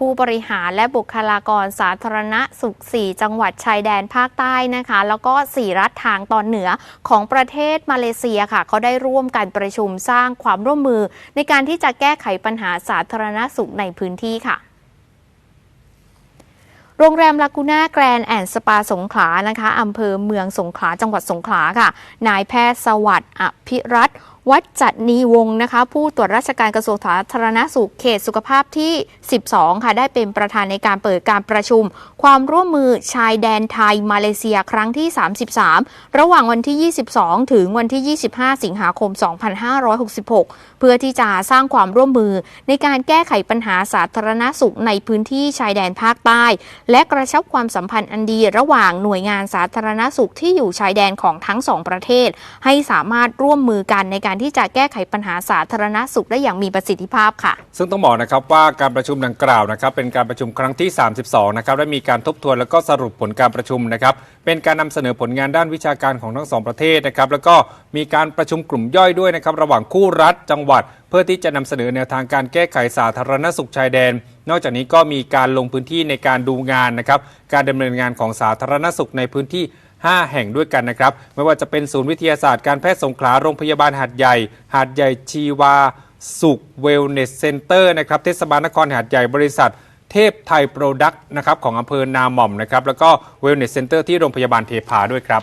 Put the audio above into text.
ผู้บริหารและบุคลากรสาธารณสุข 4 จังหวัดชายแดนภาคใต้นะคะ แล้วก็ 4 รัฐทางตอนเหนือของประเทศมาเลเซียค่ะ เขาได้ร่วมกันประชุมสร้างความร่วมมือ ในการที่จะแก้ไขปัญหาสาธารณสุขในพื้นที่ค่ะ โรงแรมลากูน่าแกรนแอนด์สปาสงขลานะคะอำเภอเมืองสงขลาจังหวัดสงขลาค่ะ นายแพทย์สวัสดิ์อภิรัตวัดจัดนีวงนะคะ ผู้ตรวจราชการกระทรวงสาธารณสุขเขตสุขภาพที่ 12 ค่ะ ได้เป็นประธานในการเปิดการประชุม ความร่วมมือชายแดนไทย มาเลเซียครั้งที่ 33 ระหว่างวันที่ 22 ถึงวันที่ 25 สิงหาคม 2566 เพื่อที่จะสร้างความร่วมมือในการแก้ไขปัญหาสาธารณสุขในพื้นที่ชายแดนภาคใต้และกระชับความสัมพันธ์อันดีระหว่างหน่วยงานสาธารณสุขที่อยู่ชายแดนของทั้งสองประเทศ ให้สามารถร่วมมือกันในการที่จะแก้ไขปัญหาสาธารณสุขได้อย่างมีประสิทธิภาพค่ะ ซึ่งต้องบอกนะครับว่าการประชุมดังกล่าวนะครับ เป็นการประชุมครั้งที่ 32 นะครับและมีการทบทวนแล้วก็สรุปผลการประชุมนะครับ เป็นการนำเสนอผลงานด้านวิชาการของทั้งสองประเทศนะครับแล้วก็มีการประชุมกลุ่มย่อยด้วยนะครับระหว่างคู่รัฐจังหวัด เพื่อที่จะนำเสนอแนวทางการแก้ไขสาธารณสุขชายแดน นอกจากนี้ก็มีการลงพื้นที่ในการดูงานนะครับการดำเนินงานของสาธารณสุขในพื้นที่ 5 แห่งด้วยกันนะครับ ไม่ว่าจะเป็นศูนย์วิทยาศาสตร์การแพทย์สงขลาโรงพยาบาลหาดใหญ่ หาดใหญ่ชีวา สุขเวลเนสเซ็นเตอร์นะครับเทศบาลนครหาดใหญ่บริษัทเทพไทยโปรดักต์นะครับของอำเภอนาหม่อมนะครับแล้วก็เวลเนสเซ็นเตอร์ที่โรงพยาบาลเทพาด้วยครับ